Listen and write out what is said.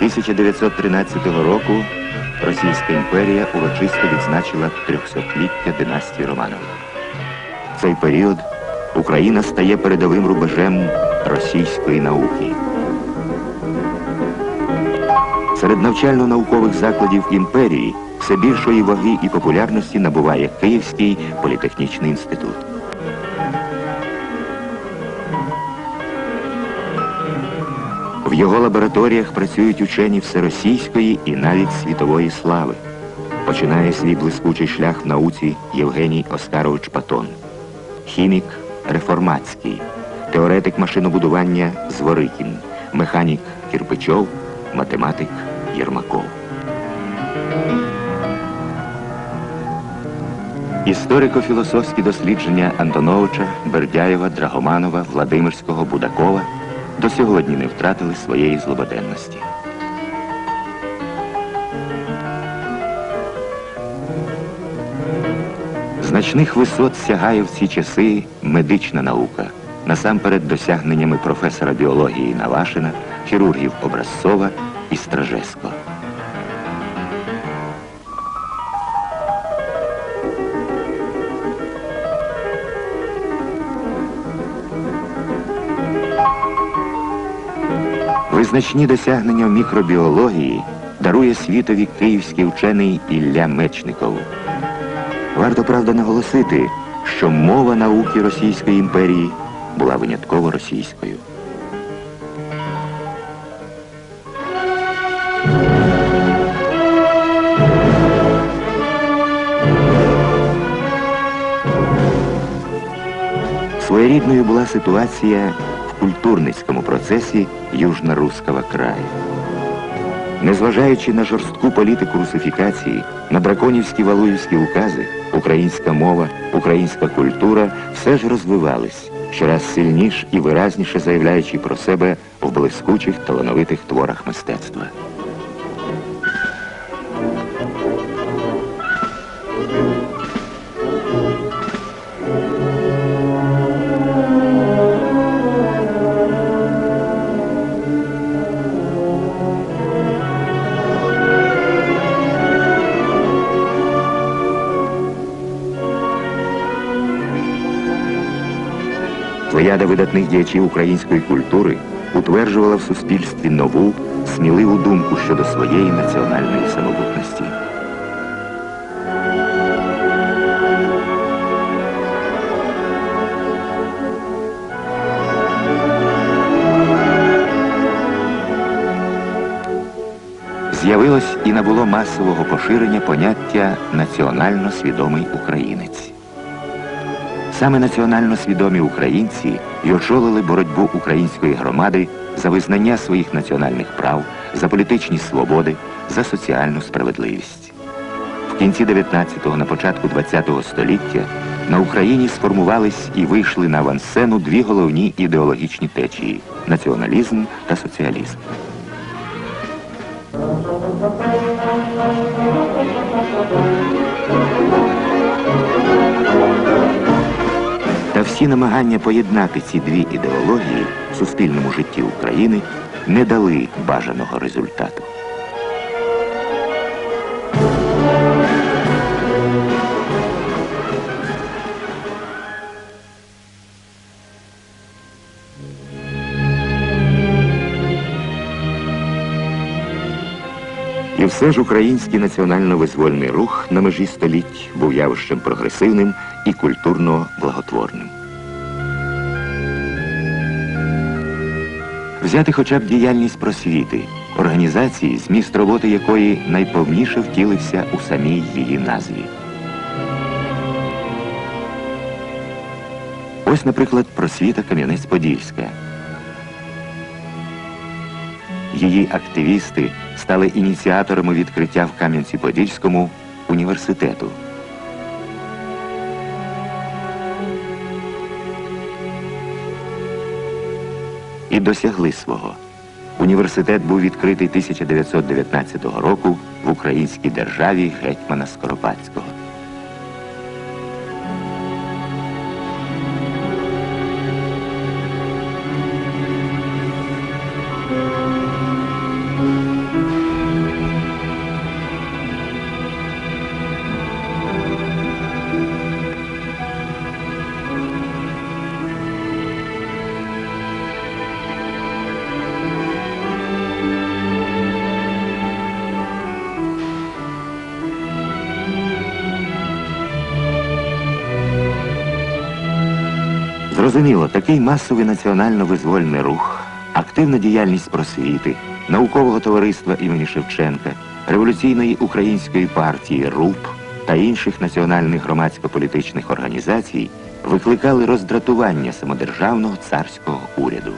1913 року Російська імперія урочисто відзначила 300-ліття династії Романових. В цей період Україна стає передовим рубежем російської науки. Серед навчально-наукових закладів імперії все більшої ваги і популярності набуває Київський політехнічний інститут. В його лабораторіях працюють учені всеросійської і навіть світової слави. Починає свій блискучий шлях в науці Євгеній Оскарович Патон, хімік Реформатський, теоретик машинобудування Зворикін, механік Кірпичов, математик Єрмаков. Історико-філософські дослідження Антоновича, Бердяєва, Драгоманова, Владимирського, Будакова до сьогодні не втратили своєї злободенності. Значних висот сягає в ці часи медична наука, насамперед досягненнями професора біології Навашина, хірургів Образцова і Стражеського. Визначні досягнення в мікробіології дарує світові київський вчений Ілля Мечников. Варто, правда, наголосити, що мова науки Російської імперії була винятково російською. Своєрідною була ситуація культурницькому процесі южно-русского краю. Незважаючи на жорстку політику русифікації, на драконівські валуївські укази, українська мова, українська культура все ж розвивались, щораз сильніш і виразніше заявляючи про себе в блискучих талановитих творах мистецтва. Плеяда видатних діячів української культури утверджувала в суспільстві нову, сміливу думку щодо своєї національної самобутності. З'явилось і набуло масового поширення поняття національно свідомий українець. Саме національно свідомі українці й очолили боротьбу української громади за визнання своїх національних прав, за політичні свободи, за соціальну справедливість. В кінці 19-го, на початку 20-го століття на Україні сформувались і вийшли на авансцену дві головні ідеологічні течії націоналізм та соціалізм. Та всі намагання поєднати ці дві ідеології в суспільному житті України не дали бажаного результату. І все ж український національно-визвольний рух на межі століть був явищем прогресивним і культурно благотворним. Взяти хоча б діяльність просвіти, організації, зміст роботи якої найповніше втілився у самій її назві. Ось, наприклад, просвіта Кам'янець-Подільська. Її активісти стали ініціаторами відкриття в Кам'янці-Подільському університету. І досягли свого. Університет був відкритий 1919 року в українській державі гетьмана Скоропадського. Зрозуміло, такий масовий національно-визвольний рух, активна діяльність просвіти, наукового товариства імені Шевченка, революційної української партії РУП та інших національних громадсько-політичних організацій викликали роздратування самодержавного царського уряду.